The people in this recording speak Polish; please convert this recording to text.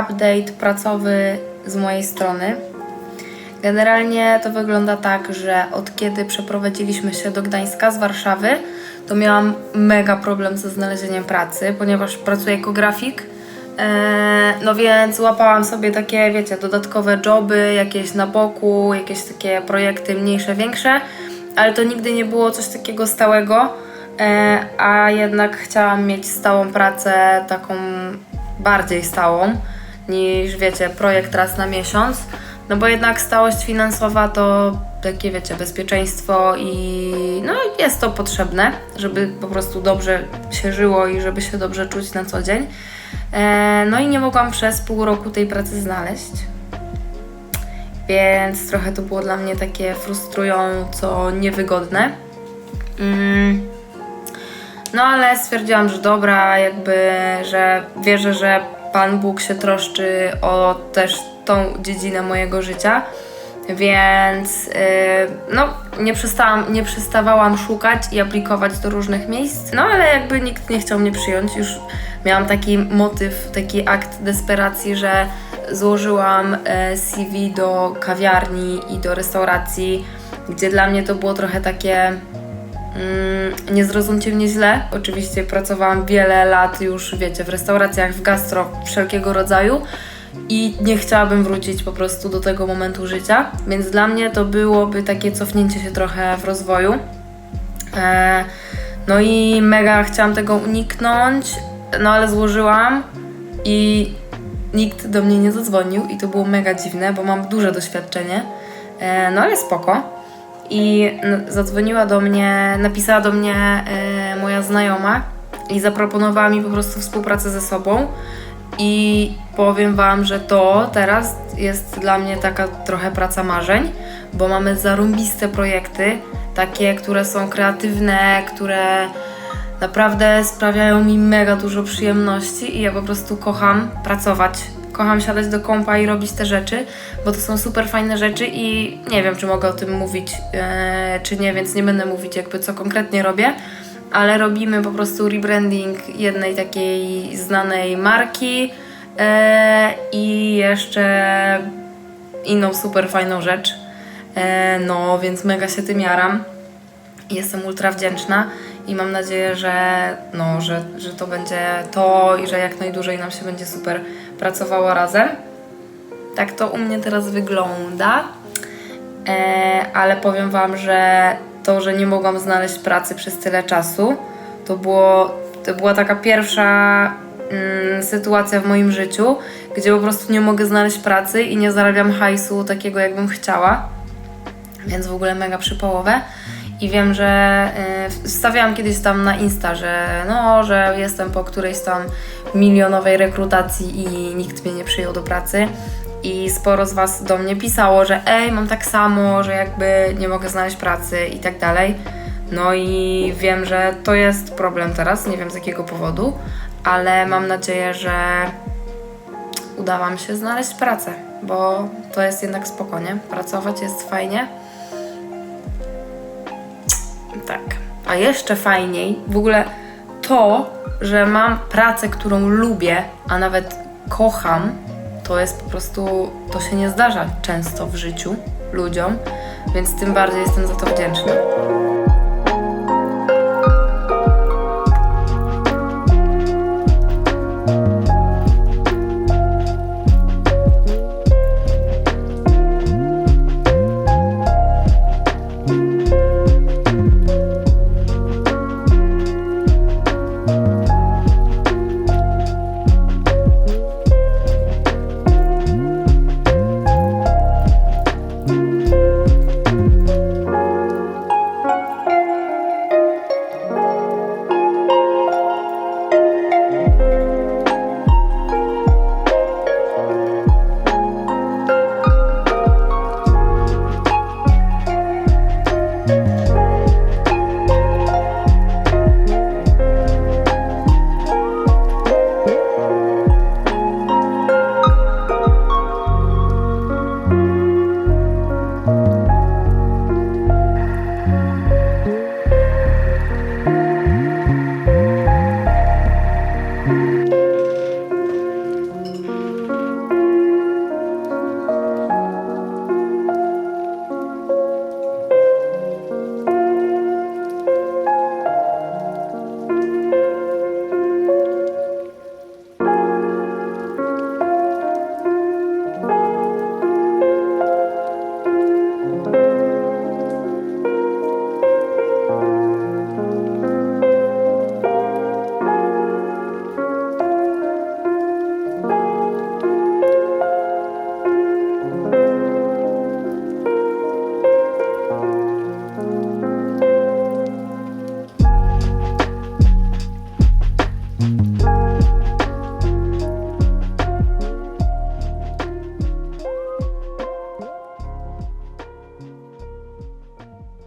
Update pracowy z mojej strony. Generalnie to wygląda tak, że od kiedy przeprowadziliśmy się do Gdańska z Warszawy, to miałam mega problem ze znalezieniem pracy, ponieważ pracuję jako grafik. Eee, no więc łapałam sobie takie, wiecie, dodatkowe joby, jakieś na boku, jakieś takie projekty mniejsze, większe, ale to nigdy nie było coś takiego stałego, eee, a jednak chciałam mieć stałą pracę, taką bardziej stałą niż, wiecie, projekt raz na miesiąc. No bo jednak stałość finansowa to takie, wiecie, bezpieczeństwo i no jest to potrzebne, żeby po prostu dobrze się żyło i żeby się dobrze czuć na co dzień. E, no i nie mogłam przez pół roku tej pracy znaleźć. Więc trochę to było dla mnie takie frustrująco niewygodne. Mm. No ale stwierdziłam, że dobra, jakby, że wierzę, że Pan Bóg się troszczy o też tą dziedzinę mojego życia, więc yy, no nie, przestałam, nie przestawałam szukać i aplikować do różnych miejsc, no ale jakby nikt nie chciał mnie przyjąć, już miałam taki motyw, taki akt desperacji, że złożyłam e, CV do kawiarni i do restauracji, gdzie dla mnie to było trochę takie Mm, nie zrozumcie mnie źle. Oczywiście pracowałam wiele lat już, wiecie, w restauracjach, w gastro wszelkiego rodzaju i nie chciałabym wrócić po prostu do tego momentu życia, więc dla mnie to byłoby takie cofnięcie się trochę w rozwoju. E, no i mega chciałam tego uniknąć, no ale złożyłam i nikt do mnie nie zadzwonił i to było mega dziwne, bo mam duże doświadczenie, e, no ale spoko. I n- zadzwoniła do mnie, napisała do mnie e, moja znajoma i zaproponowała mi po prostu współpracę ze sobą. I powiem Wam, że to teraz jest dla mnie taka trochę praca marzeń, bo mamy zarąbiste projekty, takie, które są kreatywne, które naprawdę sprawiają mi mega dużo przyjemności i ja po prostu kocham pracować. Kocham siadać do kompa i robić te rzeczy, bo to są super fajne rzeczy i nie wiem, czy mogę o tym mówić, e, czy nie, więc nie będę mówić jakby co konkretnie robię, ale robimy po prostu rebranding jednej takiej znanej marki e, i jeszcze inną super fajną rzecz. E, no, więc mega się tym jaram. Jestem ultra wdzięczna i mam nadzieję, że, no, że, że to będzie to i że jak najdłużej nam się będzie super pracowało razem. Tak to u mnie teraz wygląda, e, ale powiem Wam, że to, że nie mogłam znaleźć pracy przez tyle czasu, to, było, to była taka pierwsza mm, sytuacja w moim życiu, gdzie po prostu nie mogę znaleźć pracy i nie zarabiam hajsu takiego, jakbym chciała więc w ogóle mega przypołowe. I wiem, że y, wstawiałam kiedyś tam na Insta, że no, że jestem po którejś tam milionowej rekrutacji i nikt mnie nie przyjął do pracy. I sporo z Was do mnie pisało, że ej, mam tak samo, że jakby nie mogę znaleźć pracy i tak dalej. No i wiem, że to jest problem teraz, nie wiem z jakiego powodu, ale mam nadzieję, że uda Wam się znaleźć pracę, bo to jest jednak spokojnie. Pracować jest fajnie. Tak. A jeszcze fajniej, w ogóle to, że mam pracę, którą lubię, a nawet kocham, to jest po prostu, to się nie zdarza często w życiu ludziom, więc tym bardziej jestem za to wdzięczna.